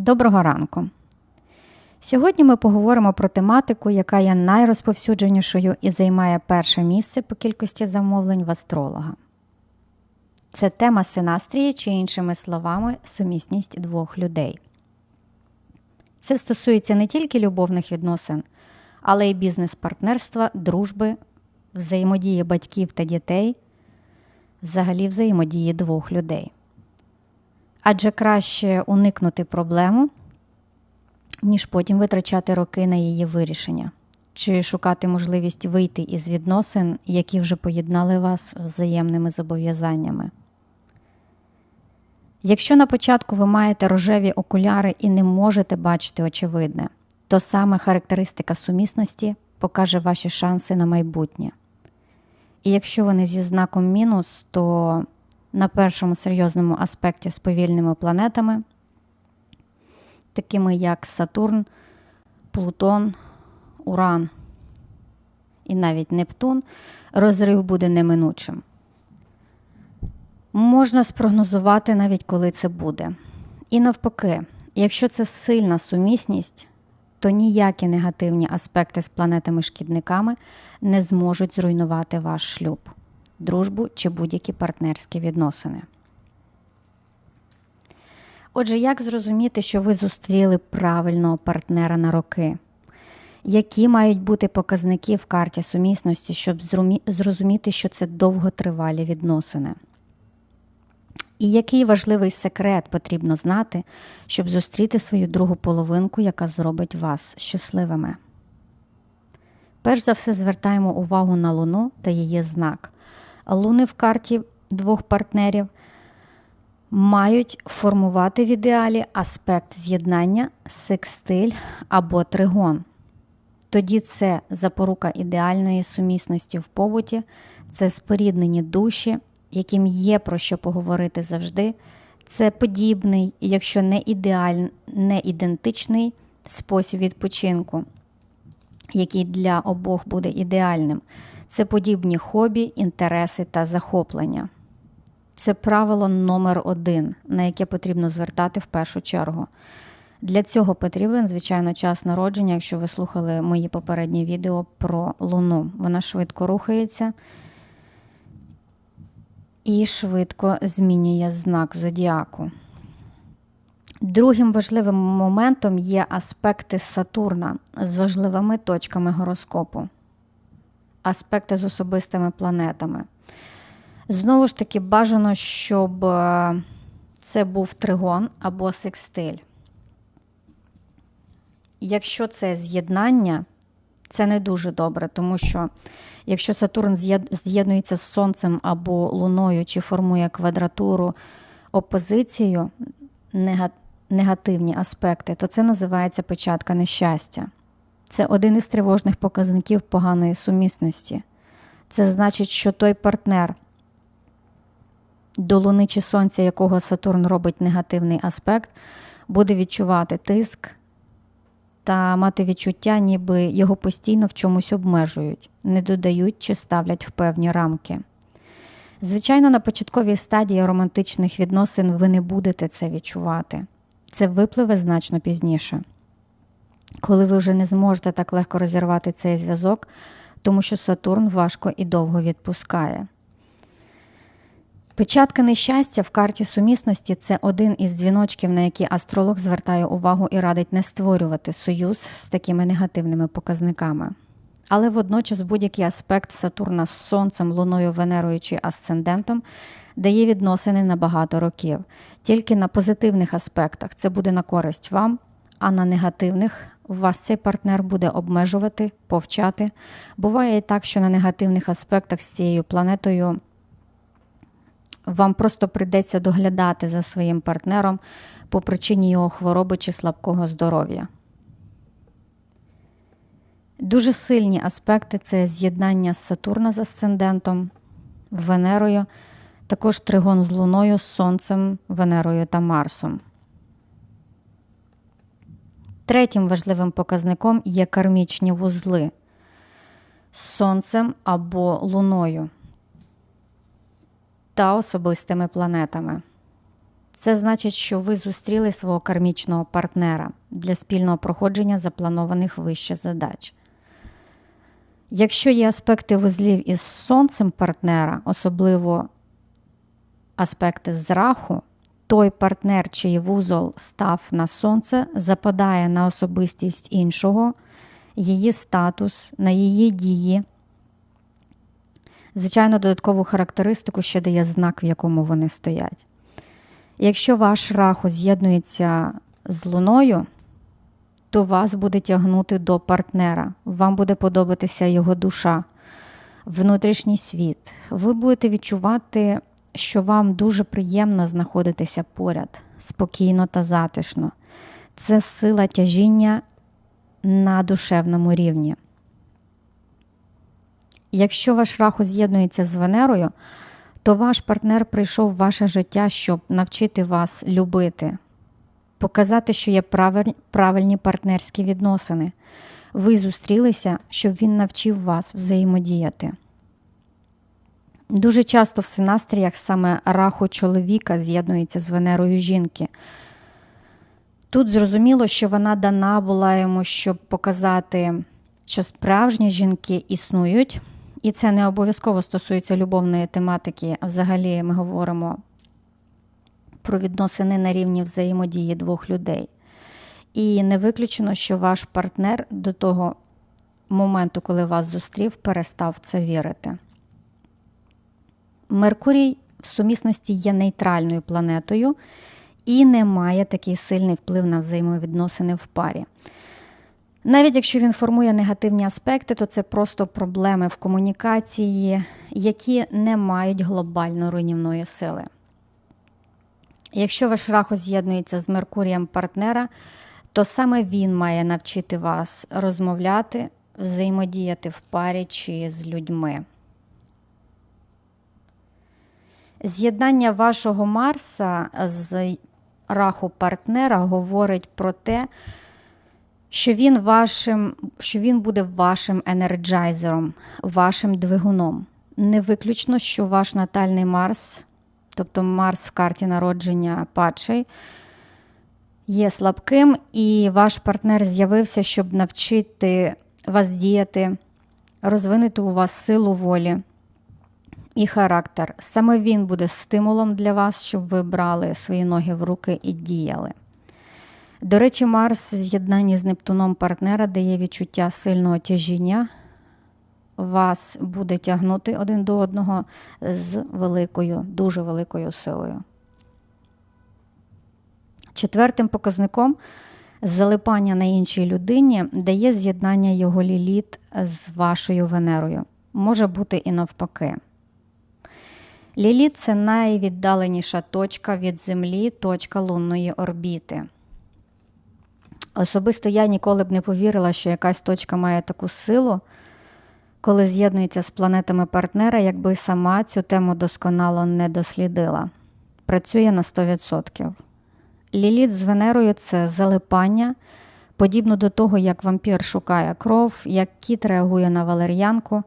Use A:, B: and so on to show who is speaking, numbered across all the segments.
A: Доброго ранку! Сьогодні ми поговоримо про тематику, яка є найрозповсюдженішою і займає перше місце по кількості замовлень в астролога. Це тема синастрії, чи, іншими словами, сумісність двох людей. Це стосується не тільки любовних відносин, але й бізнес-партнерства, дружби, взаємодії батьків та дітей, взагалі взаємодії двох людей. Адже краще уникнути проблему, ніж потім витрачати роки на її вирішення, чи шукати можливість вийти із відносин, які вже поєднали вас взаємними зобов'язаннями. Якщо на початку ви маєте рожеві окуляри і не можете бачити очевидне, то саме характеристика сумісності покаже ваші шанси на майбутнє. І якщо вони зі знаком мінус, то на першому серйозному аспекті з повільними планетами, такими як Сатурн, Плутон, Уран і навіть Нептун, розрив буде неминучим. Можна спрогнозувати навіть коли це буде. І навпаки, якщо це сильна сумісність, то ніякі негативні аспекти з планетами-шкідниками не зможуть зруйнувати ваш шлюб, дружбу чи будь-які партнерські відносини. Отже, як зрозуміти, що ви зустріли правильного партнера на роки? Які мають бути показники в карті сумісності, щоб зрозуміти, що це довготривалі відносини? І який важливий секрет потрібно знати, щоб зустріти свою другу половинку, яка зробить вас щасливими? Перш за все, звертаємо увагу на Луну та її знак. Луни в карті двох партнерів мають формувати в ідеалі аспект з'єднання, секстиль або тригон. Тоді це запорука ідеальної сумісності в побуті, це споріднені душі яким є про що поговорити завжди, це подібний, якщо не ідеальний, не ідентичний спосіб відпочинку, який для обох буде ідеальним. Це подібні хобі, інтереси та захоплення. Це правило номер один, на яке потрібно звертати в першу чергу. Для цього потрібен, звичайно, час народження, якщо ви слухали мої попередні відео про Луну. Вона швидко рухається і швидко змінює знак зодіаку. Другим важливим моментом є аспекти Сатурна з важливими точками гороскопу, аспекти з особистими планетами. Знову ж таки, бажано, щоб е, це був тригон або секстиль. Якщо це з'єднання, це не дуже добре, тому що якщо Сатурн з'єднується з Сонцем або Луною чи формує квадратуру опозицію, негативні аспекти, то це називається початка нещастя. Це один із тривожних показників поганої сумісності. Це значить, що той партнер, до Луни чи Сонця, якого Сатурн робить негативний аспект, буде відчувати тиск, та мати відчуття, ніби його постійно в чомусь обмежують, не додають чи ставлять в певні рамки. Звичайно, на початковій стадії романтичних відносин ви не будете це відчувати. Це випливе значно пізніше, коли ви вже не зможете так легко розірвати цей зв'язок, тому що Сатурн важко і довго відпускає. Печатка нещастя в карті сумісності це один із дзвіночків, на які астролог звертає увагу і радить не створювати союз з такими негативними показниками. Але водночас будь-який аспект Сатурна з Сонцем, Луною, Венерою чи Асцендентом дає відносини на багато років. Тільки на позитивних аспектах це буде на користь вам, а на негативних вас цей партнер буде обмежувати, повчати. Буває і так, що на негативних аспектах з цією планетою вам просто прийдеться доглядати за своїм партнером по причині його хвороби чи слабкого здоров'я. Дуже сильні аспекти це з'єднання з Сатурна з асцендентом, Венерою, також тригон з Луною, Сонцем, Венерою та Марсом. Третім важливим показником є кармічні вузли з Сонцем або Луною та особистими планетами. Це значить, що ви зустріли свого кармічного партнера для спільного проходження запланованих вище задач. Якщо є аспекти вузлів із сонцем партнера, особливо аспекти з раху, той партнер, чий вузол став на сонце, западає на особистість іншого, її статус, на її дії. Звичайно, додаткову характеристику ще дає знак, в якому вони стоять. Якщо ваш раху з'єднується з луною, то вас буде тягнути до партнера, вам буде подобатися його душа, внутрішній світ. Ви будете відчувати, що вам дуже приємно знаходитися поряд, спокійно та затишно. Це сила тяжіння на душевному рівні. Якщо ваш раху з'єднується з Венерою, то ваш партнер прийшов в ваше життя, щоб навчити вас любити, показати, що є правильні партнерські відносини. Ви зустрілися, щоб він навчив вас взаємодіяти. Дуже часто в синастріях саме раху чоловіка з'єднується з Венерою жінки. Тут зрозуміло, що вона дана була йому, щоб показати, що справжні жінки існують, і це не обов'язково стосується любовної тематики. Взагалі ми говоримо про відносини на рівні взаємодії двох людей. І не виключено, що ваш партнер до того моменту, коли вас зустрів, перестав це вірити. Меркурій в сумісності є нейтральною планетою і не має такий сильний вплив на взаємовідносини в парі. Навіть якщо він формує негативні аспекти, то це просто проблеми в комунікації, які не мають глобально руйнівної сили. Якщо ваш раху з'єднується з Меркурієм партнера, то саме він має навчити вас розмовляти, взаємодіяти в парі чи з людьми. З'єднання вашого Марса з раху партнера говорить про те, що він вашим, що він буде вашим енерджайзером, вашим двигуном. Не виключно, що ваш натальний Марс, тобто Марс в карті народження падший, є слабким, і ваш партнер з'явився, щоб навчити вас діяти, розвинути у вас силу волі і характер. Саме він буде стимулом для вас, щоб ви брали свої ноги в руки і діяли. До речі, Марс в з'єднанні з Нептуном партнера дає відчуття сильного тяжіння. Вас буде тягнути один до одного з великою, дуже великою силою. Четвертим показником залипання на іншій людині дає з'єднання його ліліт з вашою Венерою. Може бути і навпаки. Ліліт це найвіддаленіша точка від Землі, точка лунної орбіти. Особисто я ніколи б не повірила, що якась точка має таку силу, коли з'єднується з планетами партнера, якби сама цю тему досконало не дослідила. Працює на 100%. Ліліт з Венерою це залипання, подібно до того, як вампір шукає кров, як кіт реагує на валер'янку,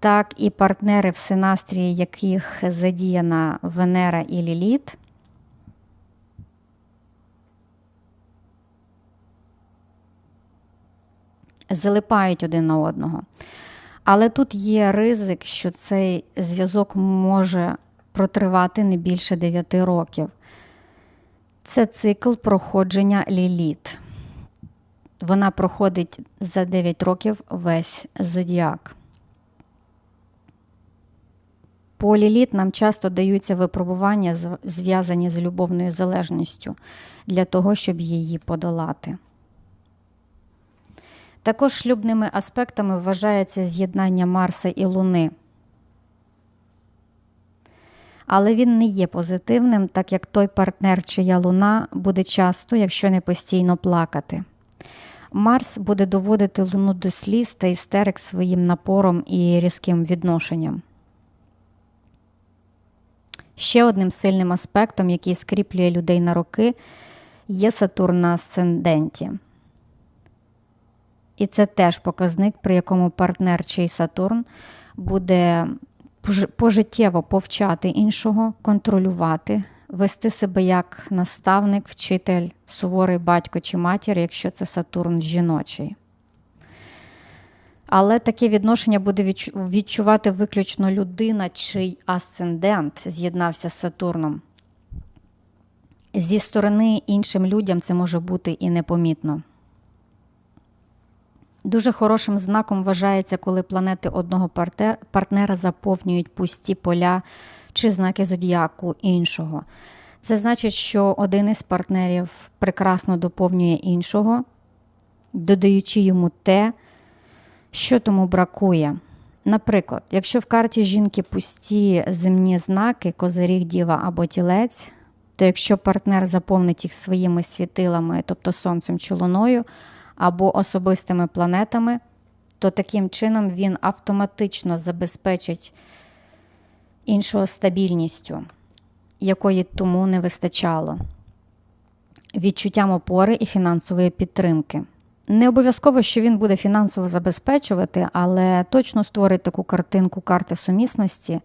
A: так і партнери в синастрії, яких задіяна Венера і Ліліт. залипають один на одного. Але тут є ризик, що цей зв'язок може протривати не більше 9 років. Це цикл проходження ліліт. Вона проходить за 9 років весь зодіак. По ліліт нам часто даються випробування, зв'язані з любовною залежністю для того, щоб її подолати. Також шлюбними аспектами вважається з'єднання Марса і Луни. Але він не є позитивним, так як той партнер, чия луна буде часто, якщо не постійно плакати. Марс буде доводити луну до сліз та істерик своїм напором і різким відношенням. Ще одним сильним аспектом, який скріплює людей на роки, є Сатурн на асценденті. І це теж показник, при якому партнер чий Сатурн буде пожиттєво повчати іншого, контролювати, вести себе як наставник, вчитель, суворий батько чи матір, якщо це Сатурн жіночий. Але таке відношення буде відчувати виключно людина, чий асцендент з'єднався з Сатурном. Зі сторони іншим людям це може бути і непомітно. Дуже хорошим знаком вважається, коли планети одного партнера заповнюють пусті поля чи знаки зодіаку іншого. Це значить, що один із партнерів прекрасно доповнює іншого, додаючи йому те, що тому бракує. Наприклад, якщо в карті жінки пусті земні знаки, козиріг, діва або тілець, то якщо партнер заповнить їх своїми світилами, тобто сонцем чи луною, або особистими планетами, то таким чином він автоматично забезпечить іншого стабільністю, якої тому не вистачало, відчуттям опори і фінансової підтримки. Не обов'язково, що він буде фінансово забезпечувати, але точно створить таку картинку карти сумісності,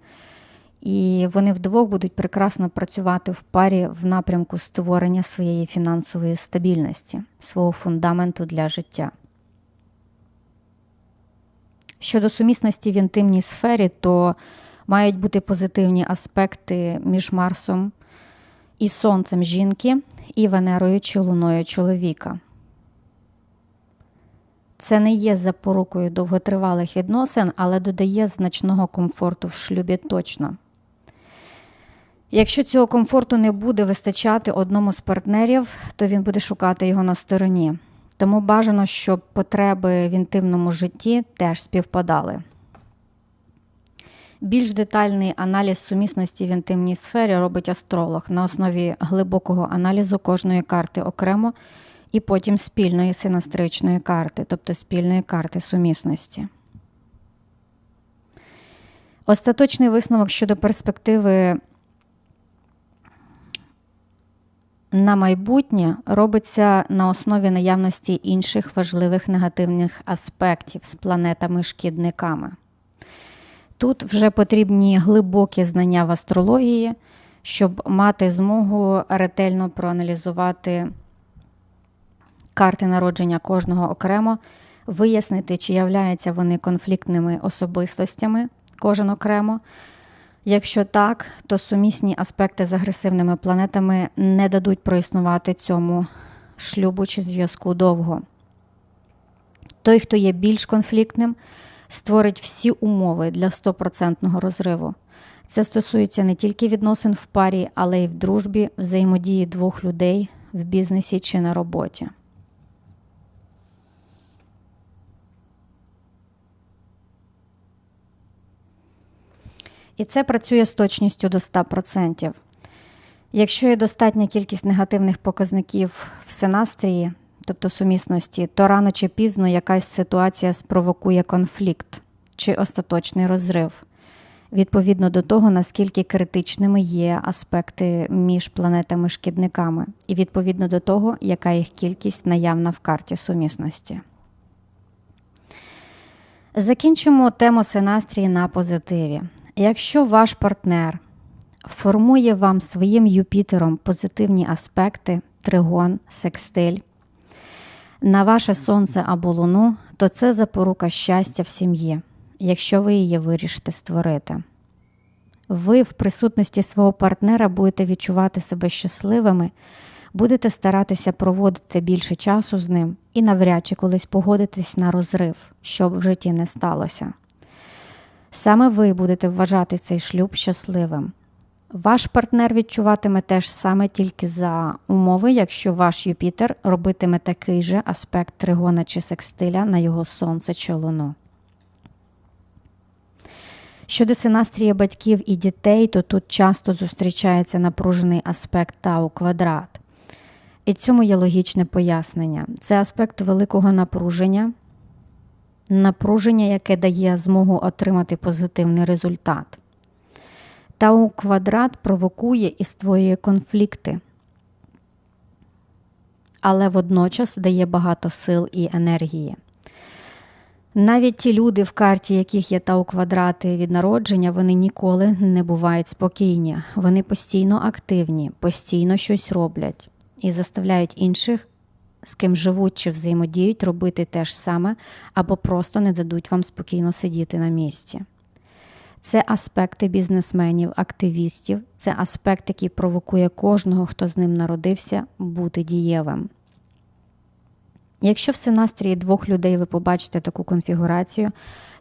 A: і вони вдвох будуть прекрасно працювати в парі в напрямку створення своєї фінансової стабільності, свого фундаменту для життя. Щодо сумісності в інтимній сфері, то мають бути позитивні аспекти між Марсом і Сонцем жінки і Венерою чи Луною чоловіка. Це не є запорукою довготривалих відносин, але додає значного комфорту в шлюбі точно. Якщо цього комфорту не буде вистачати одному з партнерів, то він буде шукати його на стороні. Тому бажано, щоб потреби в інтимному житті теж співпадали. Більш детальний аналіз сумісності в інтимній сфері робить астролог на основі глибокого аналізу кожної карти окремо і потім спільної синастричної карти, тобто спільної карти сумісності. Остаточний висновок щодо перспективи на майбутнє робиться на основі наявності інших важливих негативних аспектів з планетами-шкідниками. Тут вже потрібні глибокі знання в астрології, щоб мати змогу ретельно проаналізувати карти народження кожного окремо, вияснити, чи являються вони конфліктними особистостями кожен окремо. Якщо так, то сумісні аспекти з агресивними планетами не дадуть проіснувати цьому шлюбу чи зв'язку довго. Той, хто є більш конфліктним, створить всі умови для стопроцентного розриву. Це стосується не тільки відносин в парі, але й в дружбі, взаємодії двох людей в бізнесі чи на роботі. І це працює з точністю до 100%. Якщо є достатня кількість негативних показників в синастрії, тобто сумісності, то рано чи пізно якась ситуація спровокує конфлікт чи остаточний розрив, відповідно до того, наскільки критичними є аспекти між планетами-шкідниками, і відповідно до того, яка їх кількість наявна в карті сумісності. Закінчимо тему синастрії на позитиві. Якщо ваш партнер формує вам своїм Юпітером позитивні аспекти, тригон, секстиль, на ваше сонце або луну, то це запорука щастя в сім'ї, якщо ви її вирішите створити. Ви в присутності свого партнера будете відчувати себе щасливими, будете старатися проводити більше часу з ним і навряд чи колись погодитесь на розрив, щоб в житті не сталося. Саме ви будете вважати цей шлюб щасливим. Ваш партнер відчуватиме теж саме тільки за умови, якщо ваш Юпітер робитиме такий же аспект тригона чи секстиля на його сонце чи луну. Щодо синастрії батьків і дітей, то тут часто зустрічається напружений аспект Тау квадрат. І цьому є логічне пояснення. Це аспект великого напруження, напруження, яке дає змогу отримати позитивний результат. Тау квадрат провокує і створює конфлікти, але водночас дає багато сил і енергії. Навіть ті люди, в карті яких є тау квадрати від народження, вони ніколи не бувають спокійні. Вони постійно активні, постійно щось роблять і заставляють інших, з ким живуть чи взаємодіють, робити те ж саме або просто не дадуть вам спокійно сидіти на місці. Це аспекти бізнесменів, активістів, це аспект, який провокує кожного, хто з ним народився, бути дієвим. Якщо в синастрії двох людей ви побачите таку конфігурацію,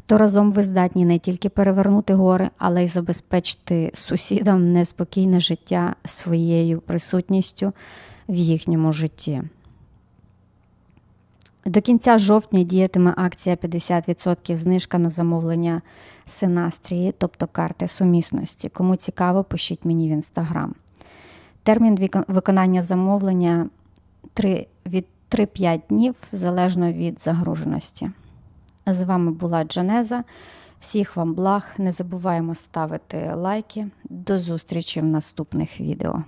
A: то разом ви здатні не тільки перевернути гори, але й забезпечити сусідам неспокійне життя своєю присутністю в їхньому житті. До кінця жовтня діятиме акція 50% знижка на замовлення синастрії, тобто карти сумісності. Кому цікаво, пишіть мені в інстаграм. Термін виконання замовлення 3, від 3-5 днів залежно від загруженості. З вами була Джанеза. Всіх вам благ. Не забуваємо ставити лайки. До зустрічі в наступних відео.